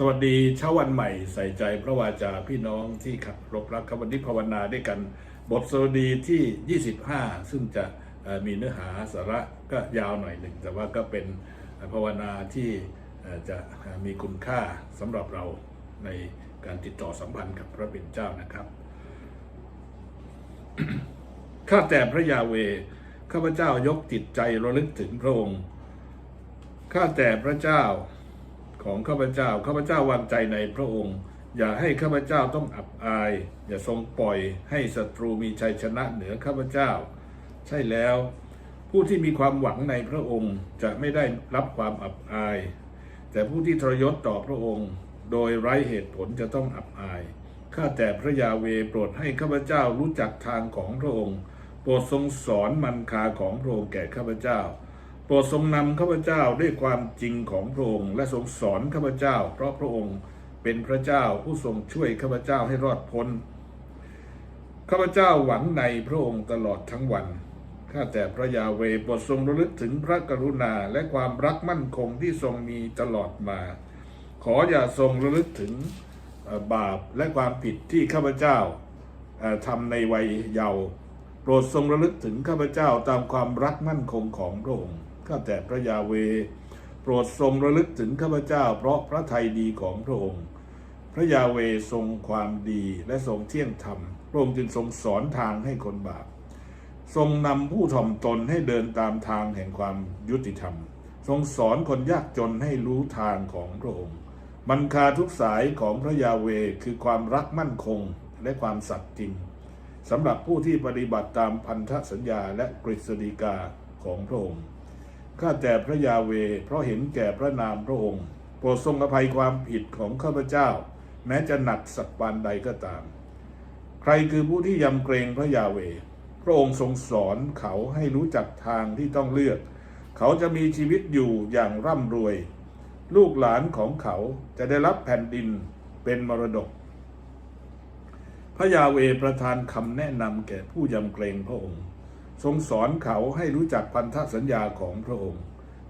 สวัสดีเช้าวันใหม่ใส่ใจพระวาจาพี่น้องที่ขับรบรักครับวันนี้ภาวนาด้วยกันบทสวดีที่ 25 ซึ่งจะมีเนื้อหาสาระก็ยาวหน่อยหนึ่ง แต่ว่าก็เป็นภาวนาที่จะมีคุณค่าสำหรับเราในการติดต่อสัมพันธ์กับพระเป็นเจ้านะครับ ข้าแต่พระยาเวข้าพเจ้ายกจิตใจระลึกถึงพระองค์ ข้าแต่พระเจ้า ของข้าพเจ้า ข้าพเจ้าวางใจในพระองค์ อย่าให้ข้าพเจ้าต้องอับอาย อย่าทรงปล่อยให้ศัตรูมีชัยชนะเหนือข้าพเจ้า ใช่แล้ว ผู้ที่มีความหวังในพระองค์จะไม่ได้รับความอับอาย แต่ผู้ที่ทรยศต่อพระองค์ โดยไร้เหตุผลจะต้องอับอายข้าแต่พระยาเวโปรดให้ข้าพเจ้ารู้จักทางของพระองค์ โปรดทรงสอนมันคาของพระองค์แก่ข้าพเจ้า โปรดทรงนำข้าพเจ้าด้วยความจริงของพระองค์และทรงสอนข้าพเจ้า เพราะพระองค์เป็นพระเจ้าผู้ทรงช่วยข้าพเจ้าให้รอดพ้นข้าพเจ้าหวังในพระองค์ตลอดทั้งวันข้าแต่พระยาเวโปรดทรงระลึกถึงพระกรุณาและความรักมั่นคงที่ทรงมีตลอดมา ขออย่าทรงระลึกถึงบาปและความผิดที่ข้าพเจ้าทำในวัยเยาว์โปรดทรงระลึกถึงข้าพเจ้าตามความรักมั่นคงของพระองค์ ข้าแต่พระยาเว โปรดทรงระลึกถึงข้าพเจ้า เพราะพระทัยดีของพระองค์ พระยาเวทรงความดีและทรงเที่ยงธรรม พระองค์จึงทรงสอนทางให้คนบาป ทรงนำผู้ถ่อมตนให้เดินตามทางแห่งความยุติธรรม ทรงสอนคนยากจนให้รู้ทางของพระองค์ มันคาทุกสายของพระยาเวคือความรักมั่นคงและความสัตย์จริงสำหรับผู้ที่ปฏิบัติตามพันธสัญญาและกฤษฎีกาของพระองค์ ข้าแต่พระยาเว เพราะเห็นแก่พระนามพระองค์ โปรดทรงอภัยความผิดของข้าพเจ้า แม้จะหนักสักปานใดก็ตาม ใครคือผู้ที่ยำเกรงพระยาเว พระองค์ทรงสอนเขาให้รู้จักทางที่ต้องเลือก เขาจะมีชีวิตอยู่อย่างร่ำรวย ลูกหลานของเขาจะได้รับแผ่นดินเป็นมรดก พระยาเวประทานคำแนะนำแก่ผู้ยำเกรงพระองค์ ทรงสอนเขาให้รู้จักพันธสัญญาของพระองค์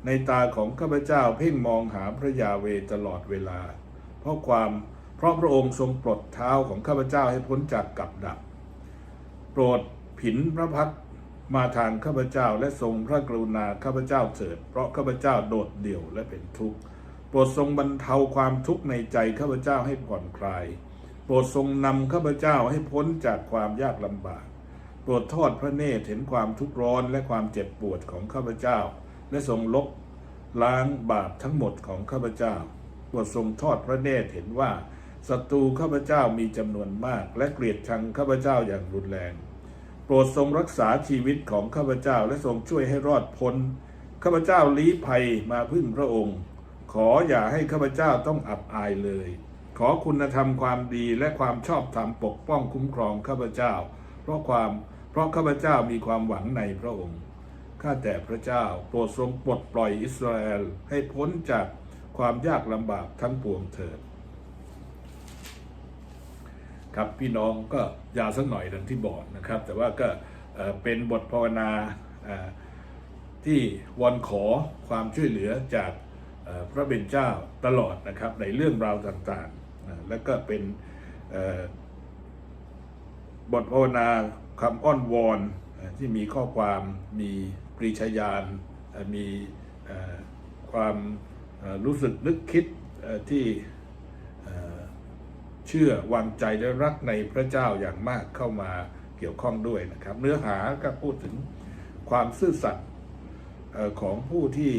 ในตาของข้าพเจ้าเพ่งมองหาพระยาเวตลอดเวลา เพราะความเพราะพระองค์ทรงปลดเท้าของข้าพเจ้าให้พ้นจากกับดัก โปรดผินพระพักมาทางข้าพเจ้าและทรงพระกรุณาข้าพเจ้าเถิด เพราะข้าพเจ้าโดดเดี่ยวและเป็นทุกข์โปรดทรงบรรเทาความทุกข์ในใจข้าพเจ้าให้ผ่อนคลาย โปรดทรงนำข้าพเจ้าให้พ้นจากความยากลำบาก รดทอดพระเนตรเห็นความทุกข์ร้อนและความเจ็บปวดของข้าพเจ้า และทรงลบล้างบาปทั้งหมดของข้าพเจ้าโปรดทรงทอดพระเนตรเห็นว่าศัตรูข้าพเจ้ามีจำนวนมาก และเกลียดชังข้าพเจ้าอย่างรุนแรง โปรดทรงรักษาชีวิตของข้าพเจ้าและทรงช่วยให้รอดพ้นข้าพเจ้าลี้ภัยมาพึ่งพระองค์ ขออย่าให้ข้าพเจ้าต้องอับอายเลย ขอคุณธรรมความดีและความชอบธรรมปกป้องคุ้มครองข้าพเจ้า เพราะความ ราะข้าพเจ้ามีความหวังในพระองค์ ข้าแต่พระเจ้าโปรดทรงปลดปล่อยอิสราเอลให้พ้นจากความยากลำบากทั้งปวงเถิดครับพี่น้องก็ยาวสักหน่อยดังที่บอกนะครับ แต่ว่าก็เป็นบทภาวนาที่วอนขอความช่วยเหลือจากพระเบญเจ้าตลอดนะครับในเรื่องราวต่างๆ แล้วก็เป็นบทภาวนา คำอ้อนวอนที่มีข้อความมีปรีชาญาณมีความรู้สึกนึกคิดที่เชื่อวางใจและรักในพระเจ้าอย่างมากเข้ามาเกี่ยวข้องด้วยนะครับ เนื้อหาก็พูดถึงความซื่อสัตย์ของผู้ที่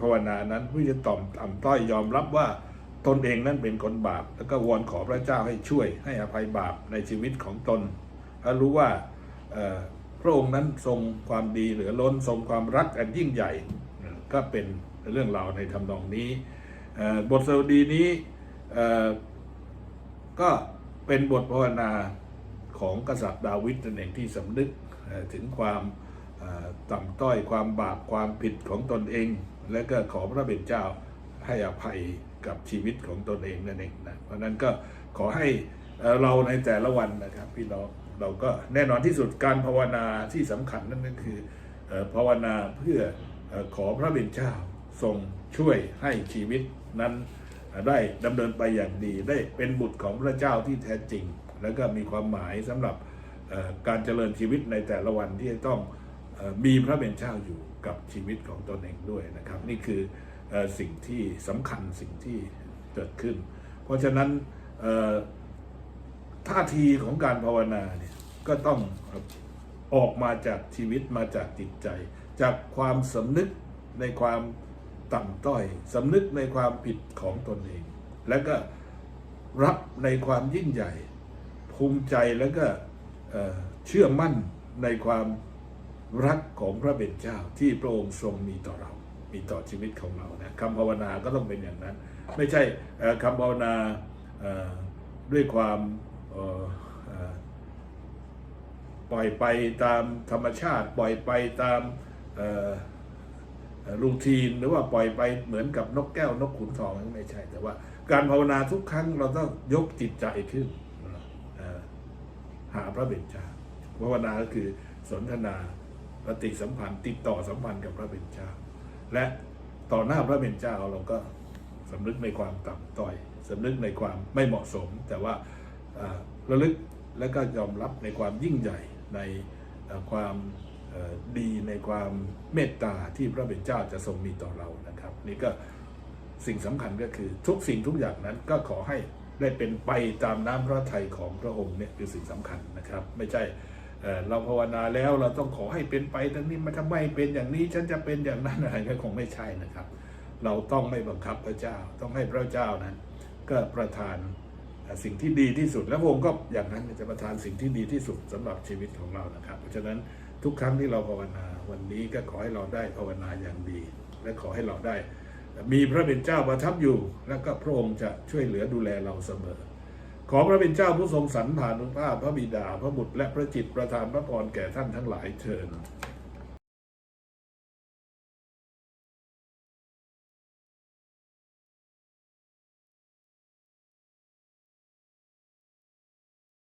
ภาวนานั้นผู้จะต่อมต่ำต้อยยอมรับว่าตนเองนั้นเป็นคนบาป แล้วก็วอนขอพระเจ้าให้ช่วยให้อภัยบาปในชีวิตของตน และรู้ว่าพระองค์นั้นทรงความดีเหลือล้นทรงความรักอันยิ่งใหญ่ก็เป็นเรื่องราวในทำนองนี้ บทสดุดีนี้ก็เป็นบทภาวนาของกษัตริย์ดาวิดนั่นเองที่สำนึกถึงความต่ำต้อยความบาปความผิดของตนเอง และก็ขอพระเป็นเจ้าให้อภัยกับชีวิตของตนเองนั่นเองนะเพราะนั้นก็ขอให้เราในแต่ละวันนะครับพี่น้อง เราก็แน่นอนที่สุดการภาวนาที่สำคัญนั่นก็คือภาวนาเพื่อขอพระเป็นเจ้าทรงช่วยให้ชีวิตนั้นได้ดำเนินไปอย่างดี ได้เป็นบุตรของพระเจ้าที่แท้จริง แล้วก็มีความหมายสำหรับการเจริญชีวิตในแต่ละวันที่จะต้องมีพระเป็นเจ้าอยู่กับชีวิตของตนเองด้วยนะครับ นี่คือสิ่งที่สำคัญสิ่งที่เกิดขึ้น เพราะฉะนั้น ท่าทีของการภาวนาเนี่ยก็ต้องออกมาจากชีวิตมาจากจิตใจ จากความสำนึกในความต่ำต้อยสำนึกในความผิดของตนเอง แล้วก็รับในความยิ่งใหญ่ ภูมิใจแล้วก็เชื่อมั่นในความรักของพระเป็นเจ้าที่พระองค์ทรงมีต่อเรา มีต่อชีวิตของเรานะคำภาวนาก็ต้องเป็นอย่างนั้น ไม่ใช่คำภาวนาด้วยความ ปล่อยไปตามธรรมชาติ ปล่อยไปตามรูทีนหรือว่าปล่อยไปเหมือนกับนกแก้วนกขุนทองไม่ใช่ แต่ว่าการภาวนาทุกครั้งเราต้องยกจิตใจขึ้นหาพระเบญจาภาวนาก็คือสนทนาปฏิสัมพันธ์ติดต่อสัมพันธ์กับพระเบญจาและต่อหน้าพระเบญเจ้าเราก็สำนึกในความต่ำต้อยสำนึกในความไม่เหมาะสม แต่ว่า ระลึกและก็ยอมรับในความยิ่งใหญ่ในความดีในความเมตตาที่พระเป็นเจ้าจะทรงมีต่อเรานะครับ นี่ก็สิ่งสำคัญก็คือทุกสิ่งทุกอย่างนั้นก็ขอให้ได้เป็นไปตามน้ำพระทัยของพระองค์เนี่ยคือสิ่งสำคัญนะครับ ไม่ใช่เราภาวนาแล้วเราต้องขอให้เป็นไปทั้งนี้มาทำไมเป็นอย่างนี้ฉันจะเป็นอย่างนั้นอะไรก็คงไม่ใช่นะครับ เราต้องไม่บังคับพระเจ้าต้องให้พระเจ้านั้น ก็ประทาน สิ่งที่ดีที่สุด และพระองค์ก็อย่างนั้นจะประทานสิ่งที่ดีที่สุดสำหรับชีวิตของเรานะครับ เพราะฉะนั้นทุกครั้งที่เราภาวนาวันนี้ก็ขอให้เราได้ภาวนาอย่างดี และขอให้เราได้ มีพระเป็นเจ้าประทับอยู่ และก็พระองค์จะช่วยเหลือดูแลเราเสมอ ขอพระเป็นเจ้าผู้ทรงสรรผ่านุภาพพระบิดาพระบุตรและพระจิตประทานพระพรแก่ท่านทั้งหลายเชิญ